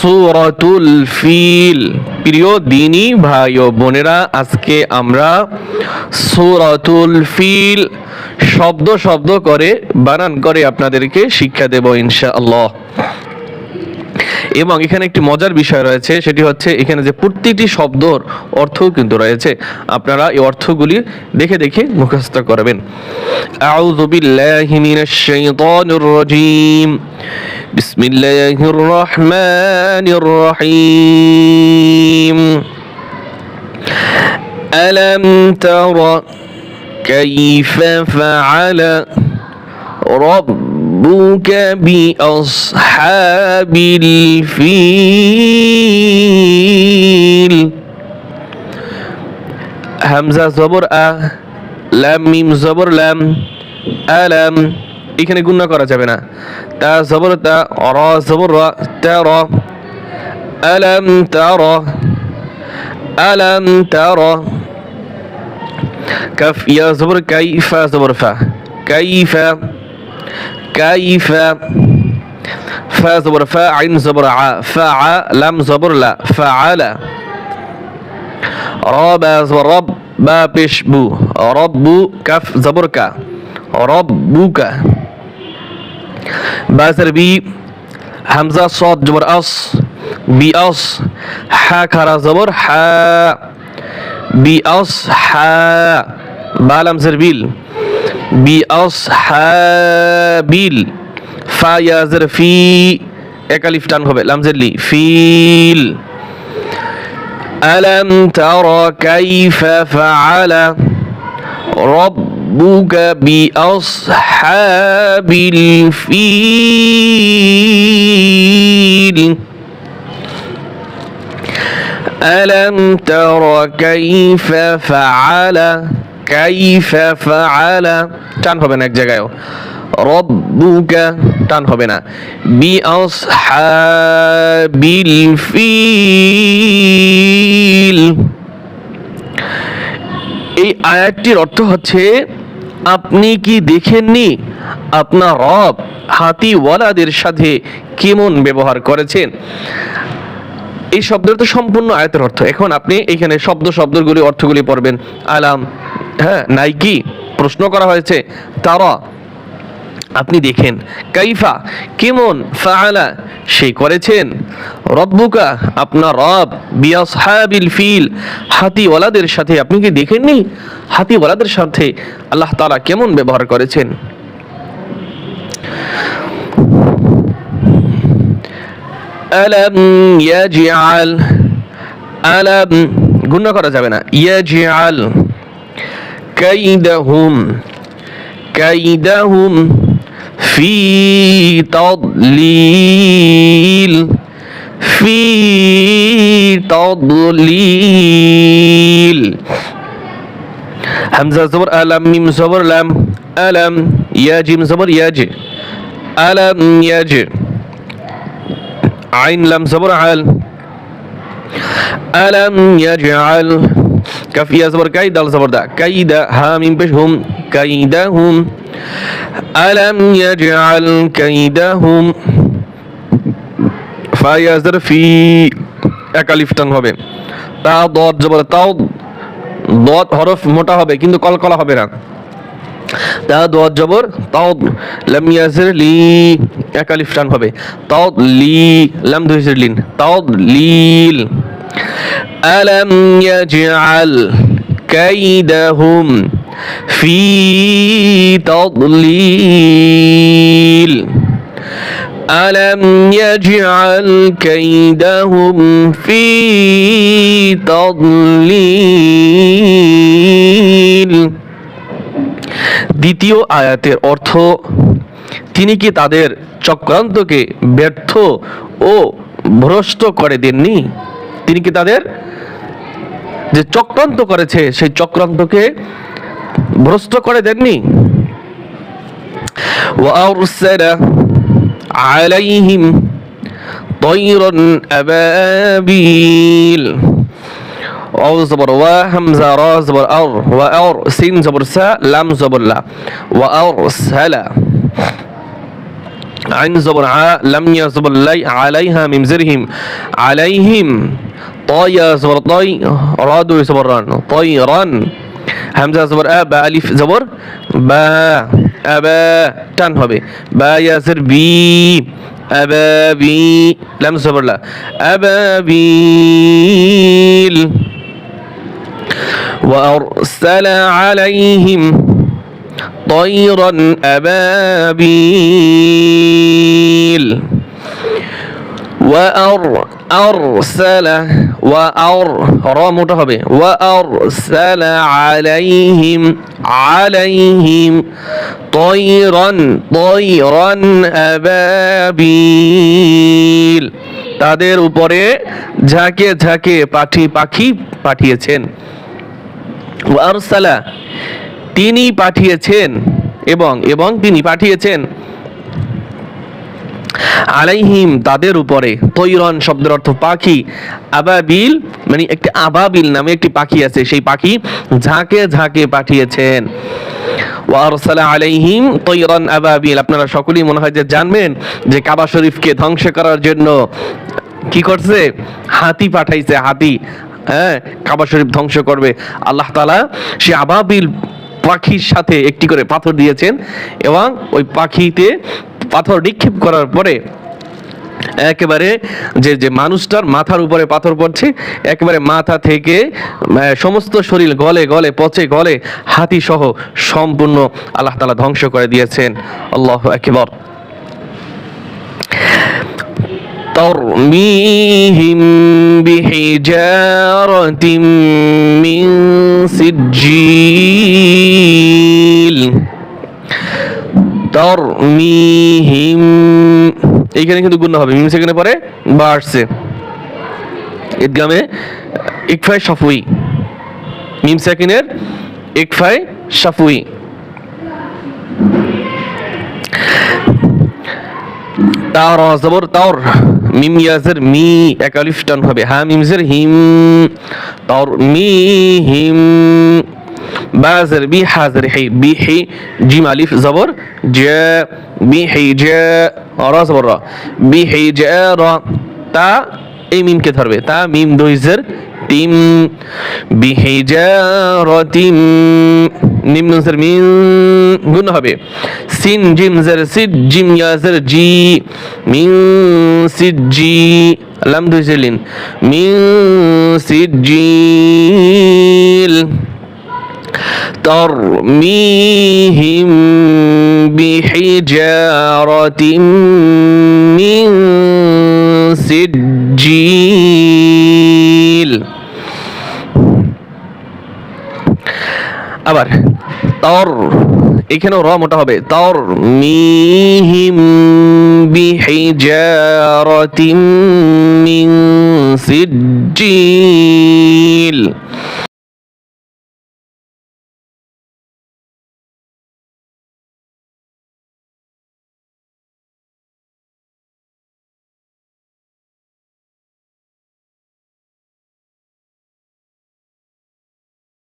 সুরাতুল ফিল। প্রিয় দিনী ভাই ও বোনেরা, আজকে আমরা সুরতুল ফিল শব্দ শব্দ করে বানান করে আপনাদেরকে শিক্ষা দেব ইনশাআল্লাহ। এবং এখানে একটি মজার বিষয় রয়েছে সেটি হচ্ছে এখানে যে প্রতিটি শব্দর অর্থও কিন্তু রয়েছে আপনারা এই অর্থগুলি দেখে দেখে মুখস্থ করবেন আউযু বিল্লাহি মিনাশ শাইতানির রাজীম বিসমিল্লাহির রহমানির রহিম ألم تر كيف فعل ربك بأصحاب الفيل হামজা জবর আ লাম মিম জবর লাম আলাম এখানে গুণনা করা যাবে না তা জবর তা র জবর র তা র আলাম তা র আলাম তা র كف يا زبر كيف زبر فا كيف كيف فا زبر فا عين زبر ع فع لم زبر لا فعل رب زبر رب با بش بو. رب كف زبر كا. ربك باسر بي همزة صاد جبر أص بي أص حا كرا زبر حا. بأصحى بالم زربيل بأصحابيل ফা ইয়াজের ফি একালিফ টান হবে লামজেরলি ফিল ألم تر كيف فعل ربك بأصحاب الفيل ألم تر كيف فعل টান হবে না এক জায়গায়ও। রব্বুকা টান হবে না। বি আসহাবিল ফিল এই আয়াতটির অর্থ হচ্ছে, আপনি কি দেখেননি? আপনার রব হাতিওয়ালাদের সাথে কেমন ব্যবহার করেছেন? এই শব্দের তো সম্পূর্ণ আয়াতের অর্থ। এখন আপনি এখানে শব্দ, শব্দগুলি, অর্থগুলি পড়বেন। আলাম হ্যাঁ নাই কি প্রশ্ন করা হয়েছে। তারা, আপনি দেখেন, কাইফা, কেমন ফাআলা, সে করেছেন? রব্বুকা, আপনার রব, বিয়াসহাবিল ফিল হাতিওয়ালাদের সাথে, আপনি কি দেখেননি? হাতিওয়ালাদের সাথে আল্লাহ তাআলা কেমন ব্যবহার করেছেন? আলাম ইয়াজআল, আলাম গুণা করা যাবে না। ইয়াজআল كيدهم كيدهم في تضليل في تضليل. همزة صبر ألم ميم صبر لم ألم ياجي من صبر ياجي ألم ياجي عين لم صبر عل ألم يجعل কাফিয়া সবর কাই দাল সবর দা কাইদা পেশ হুম কাইদা হুম আলাম ফি হবে তা দত জবর তাও দত হরফ মোটা হবে কিন্তু কলকলা হবে না তা দত জবর তাও লাম লি একালিফ হবে তাও লি লাম ধুইজির লিন তাও লিল আলাম ইয়াজআল কাইদাহুম ফি তাদলিল ألم يجعل كيدهم في تضليل দ্বিতীয় আয়াতের অর্থ তিনি কি তাদের চক্রান্তকে ব্যর্থ ও ভ্রষ্ট করে দেননি তিনি কি তাদের যে চক্রান্ত করেছে সেই চক্রান্তকে ভ্রষ্ট করে দেননি وأرسل عليهم طيرا أبابيل واو زبر وا همزة را زبر أر وأر سين زبر سا لام زبر لا وأرسل عين زبر ع لم يا لي عليها من زرهم. عليهم. طاي زبر طاي رادو زبران طيران. همزة زبر أ با ألف زبر. با أبا تان هبه با يا أبا بي. لم زبر لا. أبابيل وأرسل عليهم طيرا أبابيل وأر أرسل وأر را মোটা হবে وأرسل عليهم عليهم طيرا طيرا أبابيل তাদের উপরে ঝাঁকে ঝাঁকে পাখি পাখি পাঠিয়েছেন ওয়ারসালা তিনি পাঠিয়েছেন এবং এবং তিনি পাঠিয়েছেন। আলাইহিম তাদের উপরে, তৈরন শব্দের অর্থ পাখি, আবাবিল মানে একটি আবাবিল নামে একটি পাখি আছে, সেই পাখি ঝাঁকে ঝাঁকে পাঠিয়েছেন। আলাইহিম তৈরন আবাবিল, আপনারা সকলেই মনে হয় যে জানবেন যে কাবা শরীফকে ধ্বংস করার জন্য কি করছে? হাতি পাঠাইছে, হাতি হ্যাঁ কাবা শরীফ ধ্বংস করবে। আল্লাহ তালা সে আবাবিল পাখির সাথে একটি করে পাথর দিয়েছেন এবং ওই পাখিতে পাথর নিক্ষেপ করার পরে একেবারে যে যে মানুষটার মাথার উপরে পাথর পড়ছে একেবারে মাথা থেকে আহ, সমস্ত শরীর গলে গলে পচে গলে হাতি সহ সম্পূর্ণ আল্লাহ তাআলা ধ্বংস করে দিয়েছেন আল্লাহ একবার ترميهم بحجارة من سجيل তরমিহিম এইখানে কিন্তু গুণ হবে, মিম সেখানে পরে বা আসছে। ঈদগামে ইকফাই সাফুই মিম সেকেন্ডের ইকফাই সাফুই তার জবর তার মিম ইয়াজের মি, এক আলিফ টান হবে। হা মিম জের হিম তার মি হিম বাজের বি হাজের হি, বি হি, জিম আলিফ, জবর, জে, বি হি, জে, র, জবর, র। বি হি, জে, র, তা, এই মিমকে ধরবে। তা, মিম দুইজের তিম বিহিজারতিম নিম নুনসের মিন গুণ হবে। সিন, জিম জের সিদ, জিম ইয়াজের জি। মিন সিদ, জি। লাম দুইজেলিন মিন সিদ জিল ترميهم بحجارة من سجيل আবার তর এখানেও র মোটা হবে তর মিহিম বিহিজারাতিম মিন সিজ্জিল